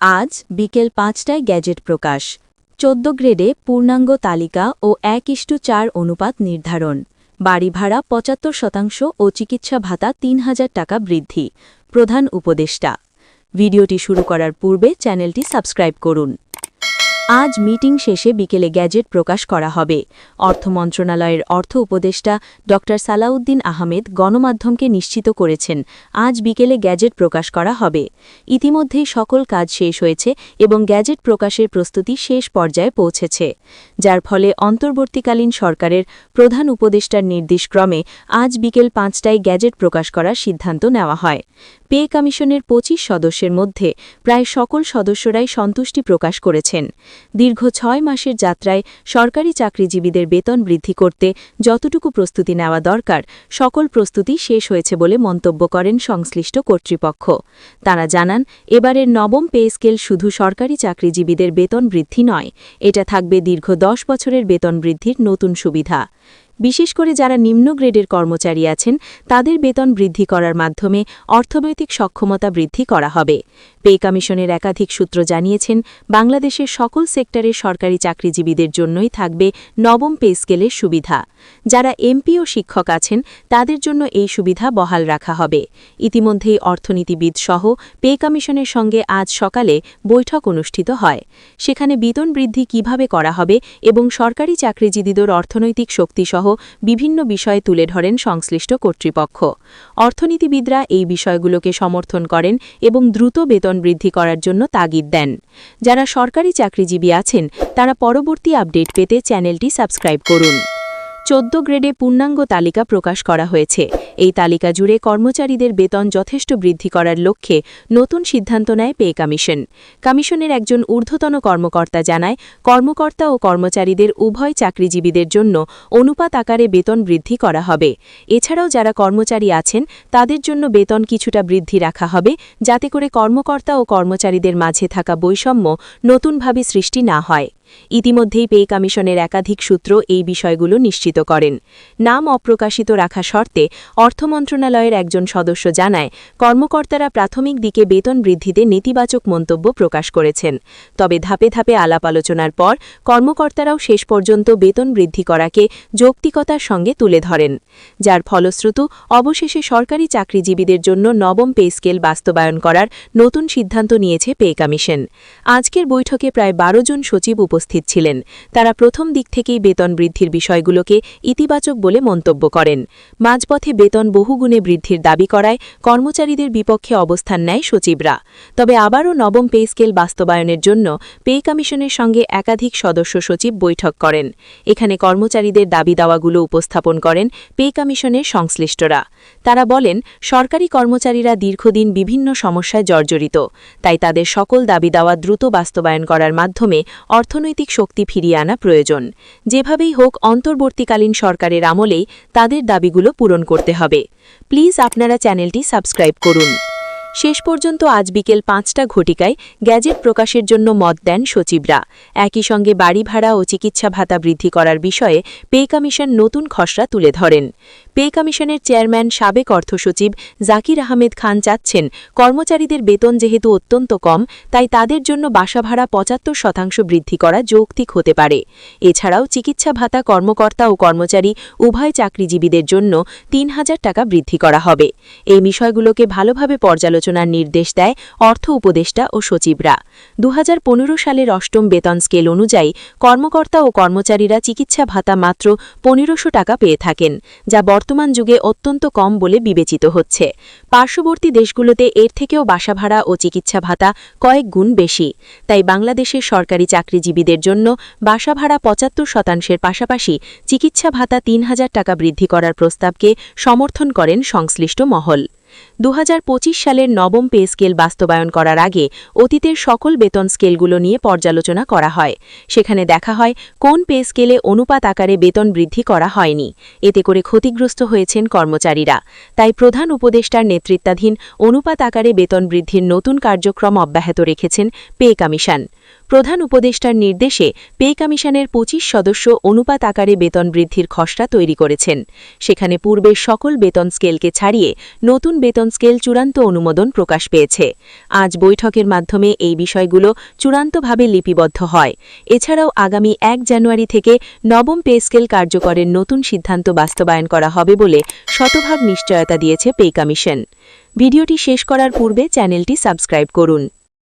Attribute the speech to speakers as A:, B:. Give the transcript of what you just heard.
A: আজ বিকেল পাঁচটায় গ্যাজেট প্রকাশ। চোদ্দ গ্রেডে পূর্ণাঙ্গ তালিকা ও এক ইষ্টু চার অনুপাত নির্ধারণ। বাড়ি ভাড়া পঁচাত্তর শতাংশ ও চিকিৎসা ভাতা তিন হাজার টাকা বৃদ্ধি, প্রধান উপদেষ্টা। ভিডিওটি শুরু করার পূর্বে চ্যানেলটি সাবস্ক্রাইব করুন। আজ মিটিং শেষে বিকেলে গ্যাজেট প্রকাশ করা হবে। অর্থ মন্ত্রণালয়ের অর্থ উপদেষ্টা ড. সালাউদ্দিন আহমেদ গণমাধ্যমকে নিশ্চিত করেছেন, আজ বিকেলে গ্যাজেট প্রকাশ করা হবে। ইতিমধ্যেই সকল কাজ শেষ হয়েছে এবং গ্যাজেট প্রকাশের প্রস্তুতি শেষ পর্যায়ে পৌঁছেছে। যার ফলে অন্তর্বর্তীকালীন সরকারের প্রধান উপদেষ্টার নির্দেশক্রমে আজ বিকেল পাঁচটায় গ্যাজেট প্রকাশ করার সিদ্ধান্ত নেওয়া হয়। পে কমিশনের পঁচিশ সদস্যের মধ্যে প্রায় সকল সদস্যরাই সন্তুষ্টি প্রকাশ করেছেন। দীর্ঘ ছয় মাসের যাত্রায় সরকারি চাকরিজীবীদের বেতন বৃদ্ধি করতে যতটুকু প্রস্তুতি নেওয়া দরকার, সকল প্রস্তুতি শেষ হয়েছে বলে মন্তব্য করেন সংশ্লিষ্ট কর্তৃপক্ষ। তারা জানান, এবারের নবম পে স্কেল শুধু সরকারি চাকরিজীবীদের বেতন বৃদ্ধি নয়, এটা থাকবে দীর্ঘ দশ বছরের বেতন বৃদ্ধির নতুন সুবিধা। বিশেষ করে যারা নিম্ন গ্রেডের কর্মচারী আছেন, তাদের বেতন বৃদ্ধি করার মাধ্যমে অর্থনৈতিক সক্ষমতা বৃদ্ধি করা হবে। পে কমিশনের একাধিক সূত্র জানিয়েছেন, বাংলাদেশের সকল সেক্টরের সরকারি চাকরিজীবীদের জন্যই থাকবে নবম পে স্কেলের সুবিধা। যারা এমপি ও শিক্ষক আছেন, তাদের জন্য এই সুবিধা বহাল রাখা হবে। ইতিমধ্যেই অর্থনীতিবিদ সহ পে কমিশনের সঙ্গে আজ সকালে বৈঠক অনুষ্ঠিত হয়। সেখানে বেতন বৃদ্ধি কীভাবে করা হবে এবং সরকারি চাকরিজীবীদের অর্থনৈতিক শক্তিসহ বিভিন্ন বিষয়ে তুলে ধরেন সংশ্লিষ্ট কর্তৃপক্ষ। অর্থনীতিবিদরা এই বিষয়গুলোকে সমর্থন করেন এবং দ্রুত বেতন বৃদ্ধি করার জন্য তাগিদ দেন। যারা সরকারি চাকরিজীবী আছেন, তারা পরবর্তী আপডেট পেতে চ্যানেলটি সাবস্ক্রাইব করুন। চোদ্দ গ্রেডে পূর্ণাঙ্গ তালিকা প্রকাশ করা হয়েছে। এই তালিকা জুড়ে কর্মচারীদের বেতন যথেষ্ট বৃদ্ধি করার লক্ষ্যে নতুন সিদ্ধান্ত নেয় পে কমিশন। কমিশনের একজন ঊর্ধ্বতন কর্মকর্তা জানায়, কর্মকর্তা ও কর্মচারীদের উভয় চাকরিজীবীদের জন্য অনুপাত আকারে বেতন বৃদ্ধি করা হবে। এছাড়াও যারা কর্মচারী আছেন, তাদের জন্য বেতন কিছুটা বৃদ্ধি রাখা হবে, যাতে করে কর্মকর্তা ও কর্মচারীদের মাঝে থাকা বৈষম্য নতুনভাবে সৃষ্টি না হয়। ইতিমধ্যেই পে কমিশনের একাধিক সূত্র এই বিষয়গুলো নিশ্চিত করেন। নাম অপ্রকাশিত রাখা শর্তে অর্থ মন্ত্রণালয়ের একজন সদস্য জানায়, কর্মকর্তারা প্রাথমিক দিকে বেতন বৃদ্ধিতে নেতিবাচক মন্তব্য প্রকাশ করেছেন। তবে ধাপে ধাপে আলাপ আলোচনার পর কর্মকর্তারাও শেষ পর্যন্ত বেতন বৃদ্ধি করাকে যৌক্তিকতার সঙ্গে তুলে ধরেন। যার ফলশ্রুত অবশেষে সরকারি চাকরিজীবীদের জন্য নবম পে স্কেল বাস্তবায়ন করার নতুন সিদ্ধান্ত নিয়েছে পে কমিশন। আজকের বৈঠকে প্রায় বারো জন সচিব উপস্থিত ছিলেন। তারা প্রথম দিক থেকেই বেতন বৃদ্ধির বিষয়গুলোকে ইতিবাচক বলে মন্তব্য করেন। মাঝপথে বেতন বহুগুণে বৃদ্ধির দাবি করায় কর্মচারীদের বিপক্ষে অবস্থান নেয় সচিবরা। তবে আবারও নবম পে স্কেল বাস্তবায়নের জন্য পে কমিশনের সঙ্গে একাধিক সদস্য সচিব বৈঠক করেন। এখানে কর্মচারীদের দাবি দাওয়াগুলো উপস্থাপন করেন পে কমিশনের সংশ্লিষ্টরা। তারা বলেন, সরকারি কর্মচারীরা দীর্ঘদিন বিভিন্ন সমস্যায় জর্জরিত। তাই তাদের সকল দাবি দাওয়া দ্রুত বাস্তবায়ন করার মাধ্যমে অর্থনৈতিক শক্তি ফিরিয়ে আনা প্রয়োজন। যেভাবেই হোক, অন্তর্বর্তীকালীন সরকারের আমলেই তাদের দাবিগুলো পূরণ করতে হবে। প্লিজ আপনারা চ্যানেলটি সাবস্ক্রাইব করুন। শেষ পর্যন্ত আজ বিকেল পাঁচটা ঘটিকায় গ্যাজেট প্রকাশের জন্য মত দেন সচিবরা। একই সঙ্গে বাড়ি ভাড়া ও চিকিৎসা ভাতা বৃদ্ধি করার বিষয়ে পে কমিশন নতুন খসড়া তুলে ধরেন। পে কমিশনের চেয়ারম্যান সাবেক অর্থসচিব জাকির আহমেদ খান চাচ্ছেন, কর্মচারীদের বেতন যেহেতু অত্যন্ত কম, তাই তাদের জন্য বাসা ভাড়া পঁচাত্তর শতাংশ বৃদ্ধি করা যৌক্তিক হতে পারে। এছাড়াও চিকিৎসা ভাতা কর্মকর্তা ও কর্মচারী উভয় চাকরিজীবীদের জন্য তিন হাজার টাকা বৃদ্ধি করা হবে। এই বিষয়গুলোকে ভালোভাবে পর্যালোচনার নির্দেশ দেয় অর্থ উপদেষ্টা ও সচিবরা। দু হাজার পনেরো সালের অষ্টম বেতন স্কেল অনুযায়ী কর্মকর্তা ও কর্মচারীরা চিকিৎসা ভাতা মাত্র পনেরোশো টাকা পেয়ে থাকেন, যা বর্তমান যুগে অত্যন্ত কম বলে বিবেচিত হচ্ছে। পার্শ্ববর্তী দেশগুলোতে এর থেকেও বাসা ভাড়া ও চিকিৎসা ভাতা কয়েক গুণ বেশি। তাই বাংলাদেশের সরকারি চাকরিজীবীদের জন্য বাসা ভাড়া পঁচাত্তর শতাংশের পাশাপাশি চিকিৎসা ভাতা তিন হাজার টাকা বৃদ্ধি করার প্রস্তাবকে সমর্থন করেন সংশ্লিষ্ট মহল। দু হাজার পঁচিশ সালের নবম পে স্কেল বাস্তবায়ন করার আগে অতীতের সকল বেতন স্কেলগুলো নিয়ে পর্যালোচনা করা হয়। সেখানে দেখা হয় কোন পে স্কেলে অনুপাত আকারে বেতন বৃদ্ধি করা হয়নি। এতে করে ক্ষতিগ্রস্ত হয়েছেন কর্মচারীরা। তাই প্রধান উপদেষ্টার নেতৃত্বাধীন অনুপাত আকারে বেতন বৃদ্ধির নতুন কার্যক্রম অব্যাহত রেখেছেন পে কমিশন। প্রধান উপদেষ্টার নির্দেশে পে কমিশনের পঁচিশ সদস্য অনুপাত আকারে বেতন বৃদ্ধির খসড়া তৈরি করেছেন। সেখানে পূর্বের সকল বেতন স্কেলকে ছাড়িয়ে নতুন বেতন বেতন স্কেল চূড়ান্ত অনুমোদন প্রকাশ পেয়েছে। আজ বৈঠকের মাধ্যমে এই বিষয়গুলো চূড়ান্তভাবে লিপিবদ্ধ হয়। এছাড়াও আগামী এক জানুয়ারি থেকে নবম পে স্কেল কার্যকরের নতুন সিদ্ধান্ত বাস্তবায়ন করা হবে বলে শতভাগ নিশ্চয়তা দিয়েছে পে কমিশন। ভিডিওটি শেষ করার পূর্বে চ্যানেলটি সাবস্ক্রাইব করুন।